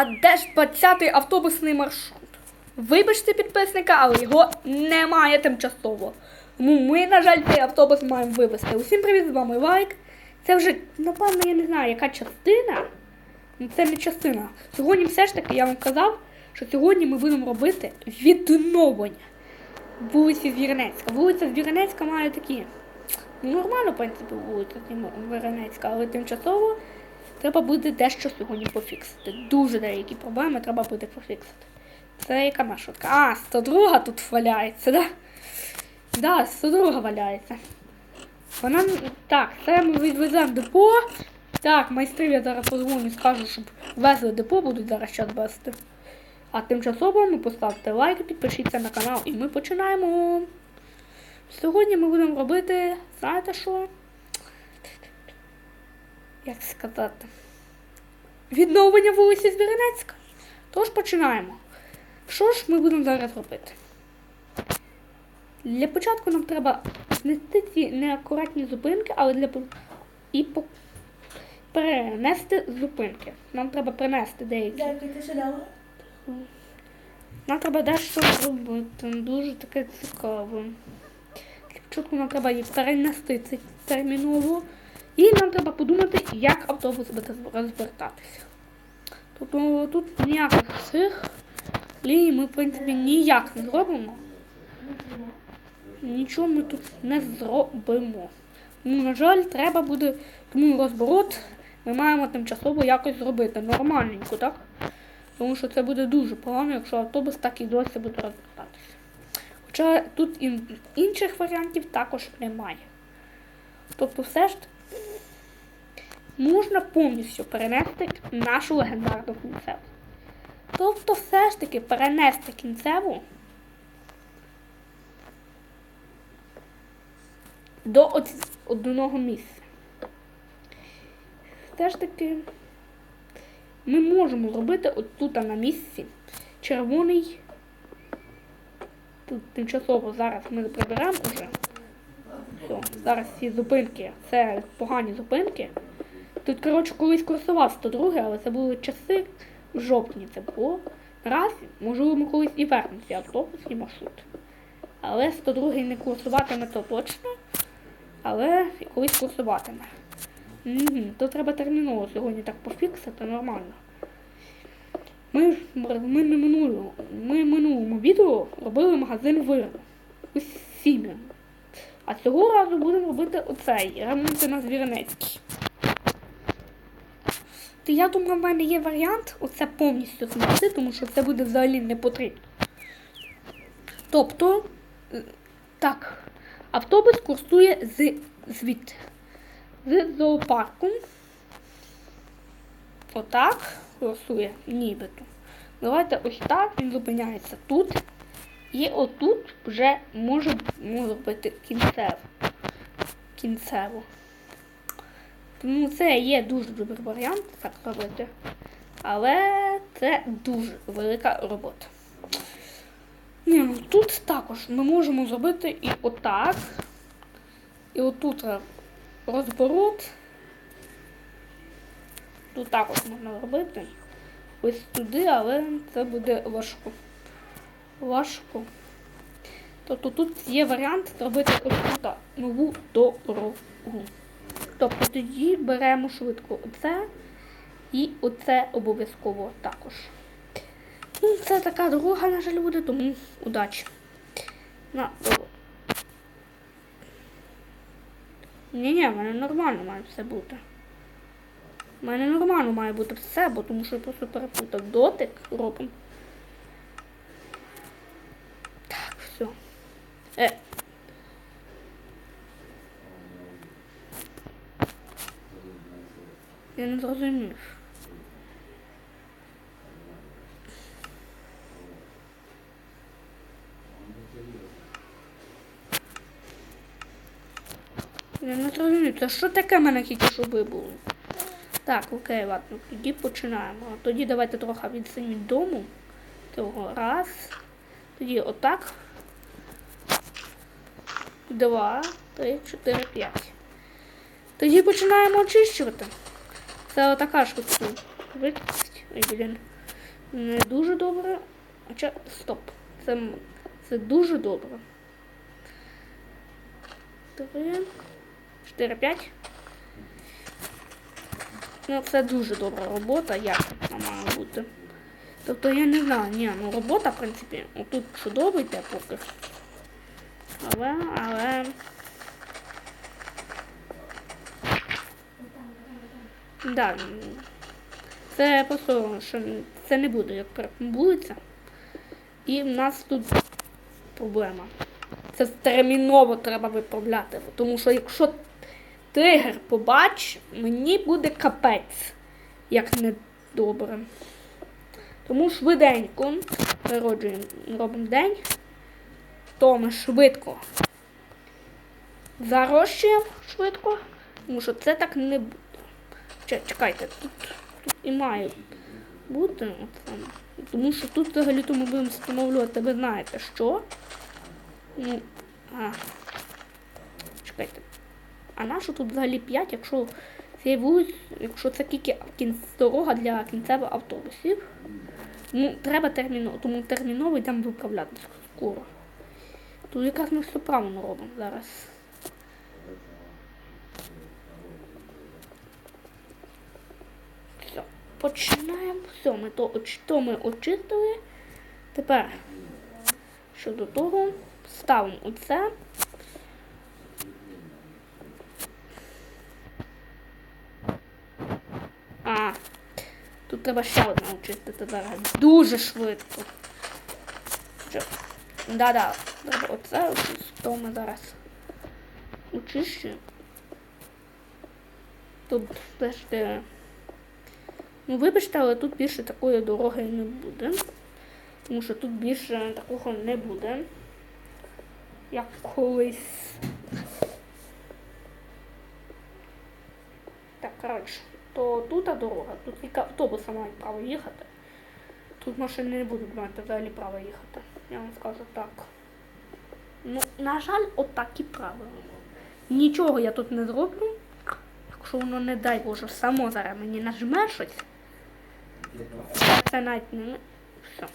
А де ж 20-й автобусний маршрут? Вибачте підписника, але його немає тимчасово. Тому ми, на жаль, цей автобус маємо вивезти. Усім привіт, з вами Лайк. Це вже, напевно, я не знаю, яка частина. Ну, це не частина. Сьогодні все ж таки я вам казав, що сьогодні ми будемо робити відновлення вулиці Звірнецька. Вулиця Звірнецька має такі. Ну, нормально, в принципі, вулиця Звірнецька, але тимчасово треба буде дещо сьогодні пофіксити. Дуже деякі проблеми треба буде пофіксити. Це яка маршрутка? А, 102 тут валяється, да? Да, 102 валяється. Вона. Так, це ми відвеземо депо. Так, майстрів я зараз позвоню, скажу, щоб везли депо, будуть зараз час вести. А тимчасово ми поставте лайк, підпишіться на канал і ми починаємо. Сьогодні ми будемо робити, знаєте що? Як сказати? Відновлення вулиці Звіринецька. Тож починаємо. Що ж ми будемо зараз робити? Для початку нам треба знести ці неакуратні зупинки, але для і по... перенести зупинки. Нам треба принести деякі. Дякую, ти сюди. Нам треба дещо зробити. Дуже таке цікаве. Для початку нам треба їх перенести це терміново. І нам треба подумати, як автобус буде розвертатися. Тобто тут ніяких цих ліній ми, в принципі, ніяк не зробимо. Нічого ми тут не зробимо. Ну, на жаль, треба буде, тому розворот ми маємо тимчасово якось зробити. Нормальненько, так? Тому що це буде дуже погано, якщо автобус так і досі буде розвертатися. Хоча тут інших варіантів також немає. Тобто, все ж можна повністю перенести нашу легендарну кінцеву. Тобто, все ж таки перенести кінцеву до одного місця. Все ж таки ми можемо зробити от тут на місці червоний. Тут тимчасово зараз ми приберемо уже. Все, зараз ці зупинки, це погані зупинки. Тут, коротше, колись курсував 102, але це були часи в жовтні це було. Наразі, можливо, ми колись і вернемо ці автобусні маршрути. Але 102 не курсуватиме то точно, але колись курсуватиме. Угу, то треба терміново сьогодні так пофіксити нормально. Ми, ж- ми, не минулого, ми в минулому відео робили магазин виру. Усім. А цього разу будемо робити оцей ремонт на Звіринецький. То я думаю, в мене є варіант оце повністю знести, тому що це буде взагалі не потрібно. Тобто, е, так, автобус курсує з звідти. З зоопарку. Отак курсує, нібито. Давайте ось так він зупиняється тут. І отут вже може, може бути кінцево. Тому це є дуже добрий варіант так робити. Але це дуже велика робота. Ні, ну тут також ми можемо зробити і отак. І отут розворот. Тут також можна робити. Ось туди, але це буде важко. Важко. Тобто тут є варіант зробити ось тут нову дорогу. Тобто тоді беремо швидко оце і оце обов'язково також. Ну, це така дорога, на жаль, буде, тому удачі. На дорогу. Ні-ні, в мене нормально має все бути. У мене нормально має бути все, бо тому що я просто перепутав дотик робимо. Так, все. Е. Я не зрозумів. Я не зрозумів, це що таке в мене тільки що вибуло? Так, окей, ладно, тоді починаємо. Тоді давайте трохи від дому. Того раз. Тоді отак. Два, три, чотири, п'ять. Тоді починаємо очищувати. Це отака штука. Ой, блін. Не дуже добре. Хоча, стоп. Це, це дуже добре. Три, чотири, п'ять. Ну, це дуже добра робота, як вона має бути. Тобто я не знаю, ні, ну робота, в принципі, отут чудово йде поки. Але, але. Да. Це просто, що це не буде як вулиця. І в нас тут проблема. Це терміново треба виправляти. Тому що якщо тригер побач, мені буде капець, як не добре. Тому швиденько народжуємо, робимо день, то ми швидко зарощуємо швидко, тому що це так не буде. Чекайте, тут, тут і має бути. оце. Тому що тут взагалі то ми будемо встановлювати, ви знаєте що. Ну, а. Чекайте. А нащо тут взагалі 5, якщо цей вулиць, якщо це тільки дорога для кінцевих автобусів. Ну, треба терміново, тому терміново йдемо виправляти скоро. Тут якраз ми все правильно робимо зараз. Все, починаємо. Все, ми то, то ми очистили. Тепер щодо того, ставимо оце. А, тут треба ще одне очистити зараз. Дуже швидко. Да-да, оце то ми зараз очищуємо. Тут теж. Ну, вибачте, але тут більше такої дороги не буде. Тому що тут більше такого не буде. Як колись. Так, коротше, то тут дорога, тут тільки автобуси мають право їхати. Тут машини не будуть мати взагалі права їхати. Я вам скажу так. Ну, на жаль, отакі правила. Нічого я тут не зроблю. Якщо воно, не дай Боже, само зараз мені нажме щось. Це навіть не. Все.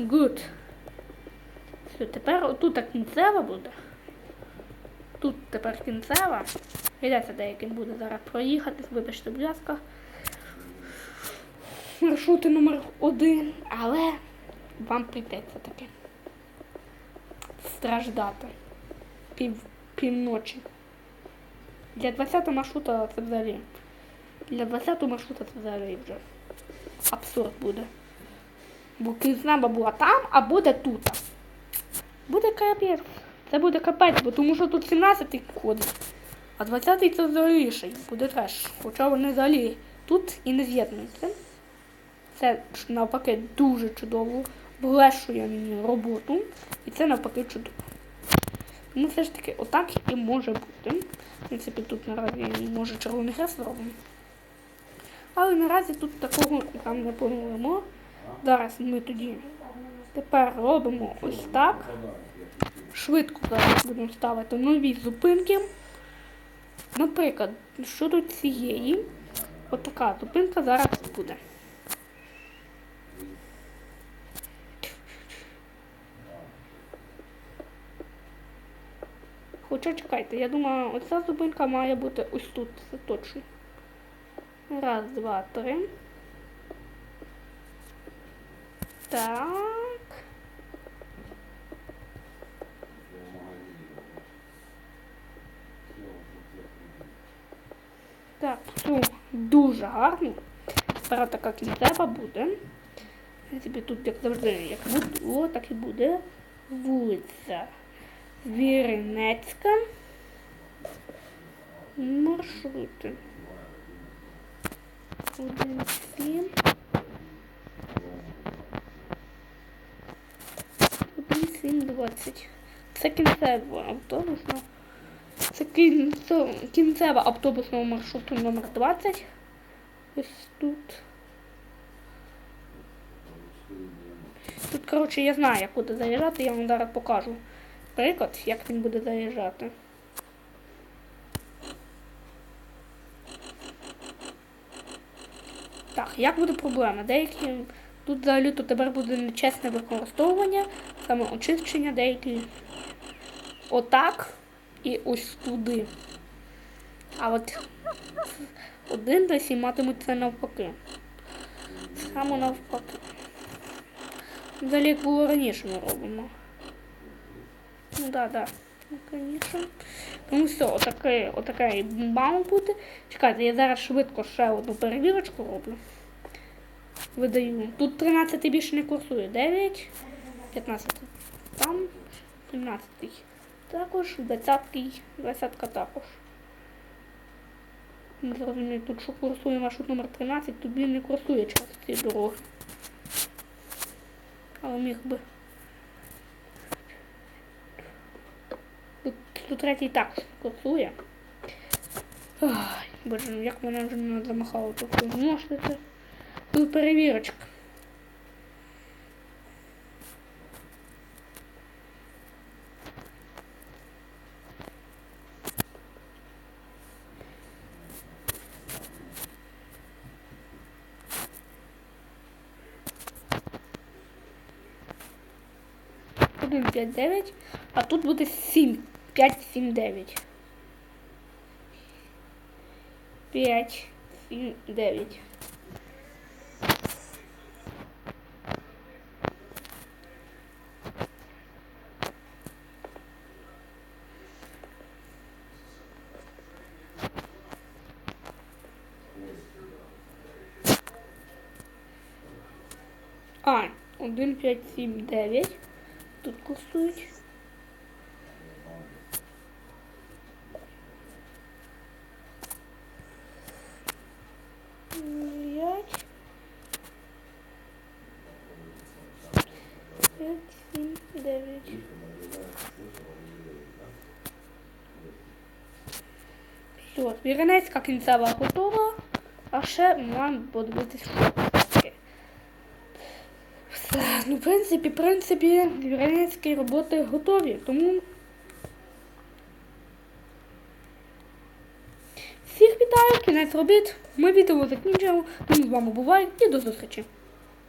Good. Все, тепер отут кінцева буде. Тут тепер кінцева. Йдеться деяким буде зараз проїхати, вибачте, будь ласка. Маршрути номер один, але вам прийдеться таки страждати пів, півночі. Для 20 маршрута це взагалі. Для 20 маршрута це взагалі вже абсурд буде. Бо кизнеба була там, а буде тут. Буде капець. Це буде капець, бо тому що тут 17-й ходить. А 20-й це взагалі буде треш. Хоча вони взагалі тут і не з'єднуються. Це навпаки дуже чудово. Влешує мені роботу. І це навпаки чудово. Ну все ж таки, отак і може бути. В принципі, тут наразі може червоний хрест зробимо. Але наразі тут такого там не плануємо. Зараз ми тоді тепер робимо ось так. Швидко зараз будемо ставити нові зупинки. Наприклад, щодо цієї, отака зупинка зараз буде. Хоча чекайте, я думаю, оця зупинка має бути ось тут, це точно. Раз, два, три. Так. Так, все дуже гарно. Тепер така кінцева буде. В принципі, тут, як завжди, як було, так і буде. Вулиця Віренецька. Маршрути. Один, сім. Один, сім, двадцять. Це кінцева автобусна. Це кінцева, автобусного маршруту номер 20. Ось тут. Тут, коротше, я знаю, як буде заїжджати, я вам зараз покажу приклад, як він буде заїжджати. Як буде проблема? Деякі Тут взагалі то тепер буде нечесне використовування, саме очищення деякі отак і ось туди. А от один та сім матимуть це навпаки. Саме навпаки. Взагалі як було раніше ми робимо. Ну да, да. Ну. Тому все, отакий, отакий баунт буде. Чекайте, я зараз швидко ще одну перевірочку роблю. Видаю. Тут 13 більше не курсує. 9, 15. Там 17. Також 20, 20 також. Не зрозумію, тут що курсує маршрут номер 13, тобі не курсує час цієї дороги. Але міг би. Тут, тут третій також курсує. Ай, боже, ну як мене вже не замахало тут. Можете. Тут перевірочка. Один, п'ять, дев'ять, а тут буде сім. П'ять, сім, дев'ять. П'ять, сім, дев'ять. А, 1, 5, 7, 9. Тут курсують. П'ять. П'ять, сім, дев'ять. Все, Віренецька кінцева готова. А ще маємо подивитися, що таке. Все, Ну, в принципі, в принципі, віренецькі роботи готові, тому. Всіх вітаю, кінець робіт. Ми відео закінчуємо. Тому з вами буває і до зустрічі.